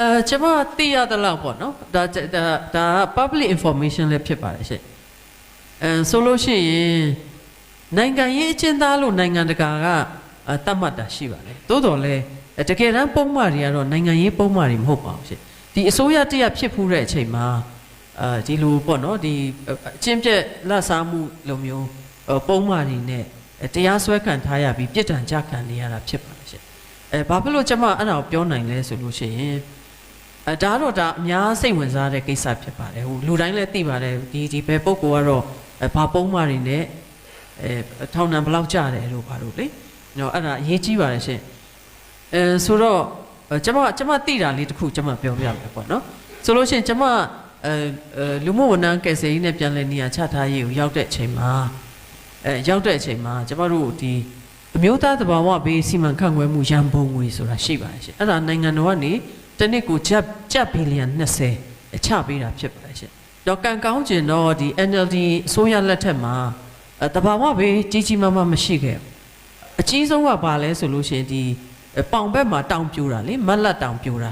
အဲကျွန်မသိရသလောက်ပေါ့နော်ဒါဒါဒါ public information လည်းဖြစ်ပါတယ်ရှင့်အဲဆိုလို့ရှိရင်နိုင်ငံရေးအကျဉ်းသားလို့နိုင်ငံတကာကအဲတတ်မှတ်တာရှိပါတယ်သို့တော်လည်းအဲတကယ်တမ်းပုံမှန်တွေကတော့နိုင်ငံရေးပုံမှန်တွေမဟုတ်ပါဘူးရှင့်ဒီအစိုးရတရဖြစ်ဖူးတဲ့အချိန်မှာအဲဒီလိုပေါ့နော်ဒီအချင်းပြက်လက်စားမှုလိုမျိုးအဲပုံမှန်တွေနဲ့အဲတရားစွဲခံထားရပြီးပြစ်ဒဏ်ကြခံနေရတာဖြစ်ပါတယ်ရှင့်အဲဘာဖြစ်လို့ကျွန်မအဲ့ဒါကိုပြောနိုင်လဲဆိုလို့ရှိရင် အဲဒါတော့ဒါအများစိတ်ဝင်စားတဲ့ကိစ္စဖြစ်ပါတယ်ဟိုလူတိုင်းလည်းသိပါတယ်ဒီဒီဘယ်ပုဂ္ဂိုလ်ကတော့အဲဘာပုံးမာတွေနဲ့အဲထောင်နံဘယ်လောက်ကြတယ်လို့ပါလို့လေနော်အဲ့ဒါအရေးကြီးပါတယ်ရှင်အဲဆိုတော့အဲကျွန်မကျွန်မသိတာလေးတစ်ခုကျွန်မပြောပြမယ်ပေါ့နော်ဆိုလို့ရှိရင်ကျွန်မအဲအဲလူမှုဝန်ထမ်းကယ်ဆယ်ရေးနဲ့ပြန်လည်နေရာချထားရေးကိုရောက်တဲ့အချိန်မှာအဲရောက်တဲ့အချိန်မှာကျွန်မတို့ဒီအမျိုးသားသဘာဝဘေးစီမံခန့်ခွဲမှုရန်ပုံငွေဆိုတာရှိပါတယ်ရှင်အဲ့ဒါနိုင်ငံတော်ကနေ တစ်နှစ်ကိုကျပ်ကျပ်ဘီလီယံ20အချပေးတာဖြစ်ပါတယ်ရှင်။တော့ကံကောင်းကျင်တော့ဒီ NLD အစိုးရလက်ထက်မှာအဲတဘာဝဘေးကြီးကြီးမားမားမရှိခဲ့ဘူး။အကြီးဆုံးကဘာလဲဆိုလို့ရှိရင်ဒီအဲပေါင်ဘက်မှာတောင်ပြိုတာလေမက်လက်တောင်ပြိုတာ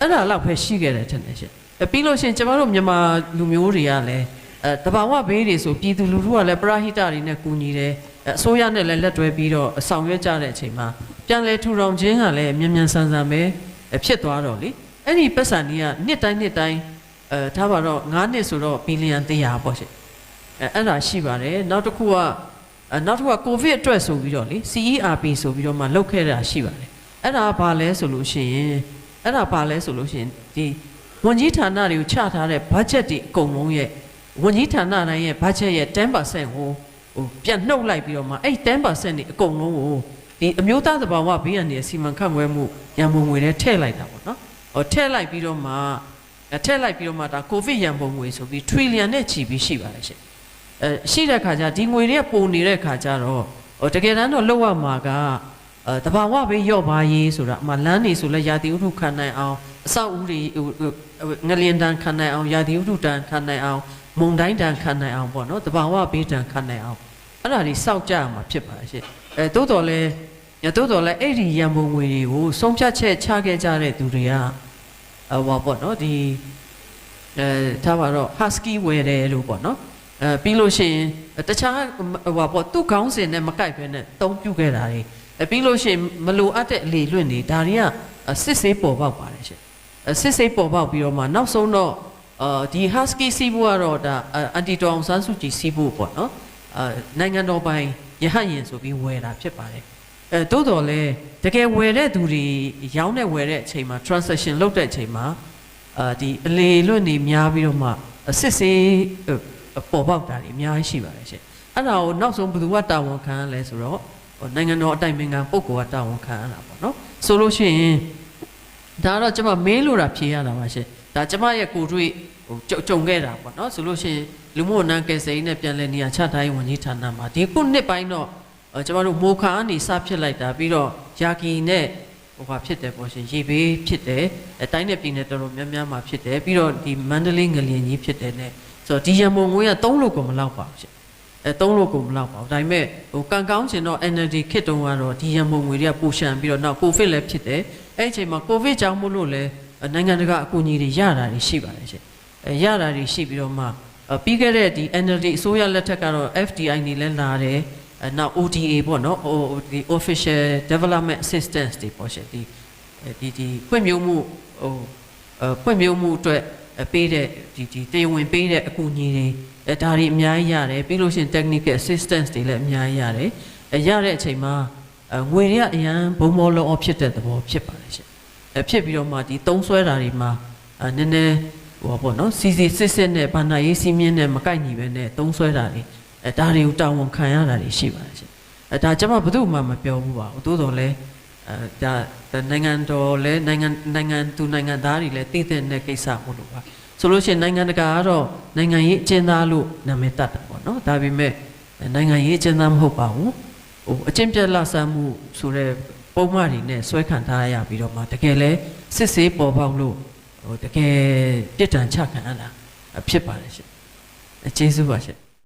အဲ့ဒါတော့ပဲရှိခဲ့တယ်ထင်တယ်ရှင်။အဲပြီးလို့ရှိရင်ကျမတို့မြန်မာလူမျိုးတွေကလည်းအဲတဘာဝဘေးတွေဆိုပြည်သူလူထုကလည်းပရဟိတတွေနဲ့ကူညီတယ်အဲအစိုးရနဲ့လည်းလက်တွဲပြီးတော့ဆောင်ရွက်ကြတဲ့အချိန်မှာပြန်လဲထူထောင်ခြင်းကလည်းမြန်မြန်ဆန်ဆန်ပဲအ ဖြစ်သွားတော့လေအဲ့ဒီပတ်စံကြီးကနှစ်တိုင်းနှစ်တိုင်းအဲထားပါတော့9နှစ်ဆိုတော့ဘီလီယံ100ပေါ့ရှင်အဲအဲ့ဒါရှိပါတယ်နောက်တစ်ခုကအဲနောက်တစ်ခုကကိုဗစ်အတွက်ဆိုပြီးတော့လေ CERP ဆိုပြီးတော့မှလုတ်ခဲ့တာရှိပါတယ်အဲ့ဒါဘာလဲဆိုလို့ရှိရင်အဲ့ဒါဘာလဲဆိုလို့ရှိရင်ဒီဝန်ကြီးဌာနတွေကိုချထားတဲ့ budget တွေအကုန်လုံးရဲ့ဝန်ကြီးဌာနတိုင်းရဲ့ budget ရဲ့10%ကိုဟိုပြန်နှုတ်လိုက်ပြီးတော့မှအဲ့10%တွေအကုန်လုံးကို ဒီအမျိုးသားသဘာဝဘေးရန်တွေစီမံခန့်ခွဲမှုရန်ပုံငွေနဲ့ထည့်လိုက်တာပေါ့နော်ဟိုထည့်လိုက်ပြီးတော့မှအဲထည့်လိုက်ပြီးတော့မှဒါကိုဗစ်ရန်ပုံငွေဆိုပြီး trillion နဲ့ချီပြီးရှိပါတယ်ရှင်အဲရှိတဲ့ခါကျဒီငွေတွေကပုံနေတဲ့ခါကျတော့ဟိုတကယ်တမ်းတော့လောက်ရမှာကအဲတဘာဝဘေးရော့ပါရေးဆိုတာအမှလမ်းနေဆိုလဲရာသီဥတုခံနိုင်အောင်အဆောက်အဦတွေဟိုဟိုငလျင်တန်ခံနိုင်အောင်ရာသီဥတုတန်ခံနိုင်အောင်မုန်တိုင်းတန်ခံနိုင်အောင်ပေါ့နော်တဘာဝဘေးတန်ခံနိုင်အောင်အဲ့ဒါတွေစောက်ကြရမှာဖြစ်ပါတယ်ရှင် အဲတိုးတော်လဲညတို့တော်လဲအဲ့ဒီရန်ပုံငွေတွေကိုဆုံးဖြတ်ချက်ချခဲ့ကြတဲ့သူတွေကဟိုပါပေါ့နော်ဒီအဲထားပါတော့ husky ဝယ်တယ်လို့ပေါ့နော်အဲပြီးလို့ရှိရင်တခြားဟိုပါပေါ့သူ့ခေါင်းစဉ်နဲ့မကိုက်ဘဲနဲ့တုံးပြုတ်ခဲ့တာတွေအဲပြီးလို့ရှိရင်မလိုအပ်တဲ့အလေလွင့်တွေဒါတွေကစစ်ဆေးပေါ်ပေါက်ပါတယ်ရှင်အဲစစ်ဆေးပေါ်ပေါက်ပြီးတော့မှနောက်ဆုံးတော့အာဒီ husky စီးဖို့ကတော့ဒါအန်တီတောင်ဆန်းစုကြည်စီးဖို့ပေါ့နော်အာနိုင်ငံတော်ပိုင် ရဟတ်ရင်ဆိုပြီးဝယ်တာဖြစ်ပါတယ်အဲတိုးတော်လဲတကယ်ဝယ်တဲ့သူတွေရောင်းတဲ့ဝယ်တဲ့အချိန်မှာ transaction လုပ်တဲ့အချိန်မှာအာဒီအလေလွတ်နေများပြီးတော့မှစစ်ဆေးပေါ်ပေါက်တာတွေအများကြီးရှိပါတယ်ရှင်အဲ့ဒါကိုနောက်ဆုံးဘယ်သူကတာဝန်ခံရလဲဆိုတော့ဟိုနိုင်ငံတော်အတိုင်ပင်ခံပုဂ္ဂိုလ်ကတာဝန်ခံရတာပေါ့နော်ဆိုလို့ရှိရင်ဒါကတော့ကျွန်မမေးလို့တာဖြေရတာပါရှင်ဒါကျွန်မရဲ့ကိုယ်တွေ့ ဟိုကြုံကြုံခဲ့တာပေါ့နော်ဆိုလို့ရှိရင်လူမှုဝန်ထမ်းကယ်ဆယ်ရေးနဲ့ပြန်လည်နေရာချထားရေးဝန်ကြီးဌာနမှာဒီခုနှစ်ပိုင်းတော့အဲကျွန်တော်တို့မိုခါကနေစဖြစ်လိုက်တာပြီးတော့ယာကီနဲ့ဟိုဟာဖြစ်တယ်ပေါ့ရှင်ရေဘေးဖြစ်တယ်အဲတိုင်းနဲ့ပြည်နယ်တော်တော်များများမှာဖြစ်တယ်ပြီးတော့ဒီမန္တလေးငလျင်ကြီးဖြစ်တယ် ਨੇ ဆိုတော့ဒီရံပုံငွေက3လို့ကိုမလောက်ပါဘူးရှင်အဲ3လို့ကိုမလောက်ပါဘူးဒါပေမဲ့ဟိုကံကောင်းချင်တော့ NLD ခစ်တုံးကတော့ဒီရံပုံငွေတွေကပူရှံပြီးတော့နောက်ကိုဗစ်လည်းဖြစ်တယ်အဲ့အချိန်မှာကိုဗစ်ကြောင့်မို့လို့လည်းနိုင်ငံတကာအကူအညီတွေရတာတွေရှိပါတယ်ရှင်အဲ ရတာတွေရှိပြီးတော့မှပြီးခဲ့တဲ့ဒီ NLD အစိုးရလက်ထက်ကတော့ FDI နေလဲလာတယ်အဲနောက် ODA ပေါ့နော်ဟိုဒီ official development assistance တွေပေါ့ရှင်ဒီဒီဒီဖွံ့ဖြိုးမှုဟိုအဖွံ့ဖြိုးမှုအတွက်ပေးတဲ့ဒီဒီတရားဝင်ပေးတဲ့အကူအညီတွေအဲဒါတွေအများကြီးရတယ်ပြီးလို့ရှိရင် technical assistance တွေလည်းအများကြီးရတယ်အဲရတဲ့အချိန်မှာအဲငွေတွေကအရန်ဘုံဘောလုံးဖြစ်တဲ့သဘောဖြစ်ပါတယ်ရှင်အဲဖြစ်ပြီးတော့မှဒီသုံးဆွဲတာတွေမှာအဲနည်းနည်း ဟိုပေါ့နော်စီစီစစ်စစ်နဲ့ဘာနာရေးစီးမြင့်နဲ့မကိုက်ညီပဲနဲ့သုံးဆွဲတာတွေအဲဒါတွေကိုတာဝန်ခံရတာတွေရှိပါတယ်ရှင်အဲဒါကျွန်မဘယ်သူမှမပြောဘူးပါဘူးသို့တော်လဲအဲဒါနိုင်ငံတော်လဲနိုင်ငံနိုင်ငံသူနိုင်ငံသားတွေလဲသိတဲ့တဲ့ကိစ္စမို့လို့ပါဆိုလို့ရှိရင်နိုင်ငံတကာကတော့နိုင်ငံရေးအကျဉ်းသားလို့နာမည်တတ်တယ်ပေါ့နော်ဒါပေမဲ့နိုင်ငံရေးအကျဉ်းသားမဟုတ်ပါဘူးဟိုအကျဉ်းပြက်လာဆမ်းမှုဆိုတဲ့ပုံမှန်တွေနဲ့ဆွဲခံထားရပြီးတော့မှတကယ်လဲစစ်ဆေးပေါ်ပေါက်လို့ ဟိုတကယ်ပြစ်ဒဏ်ချခံရတာဖြစ်ပါတယ်ရှင်အဲကျေးဇူးပါရှင်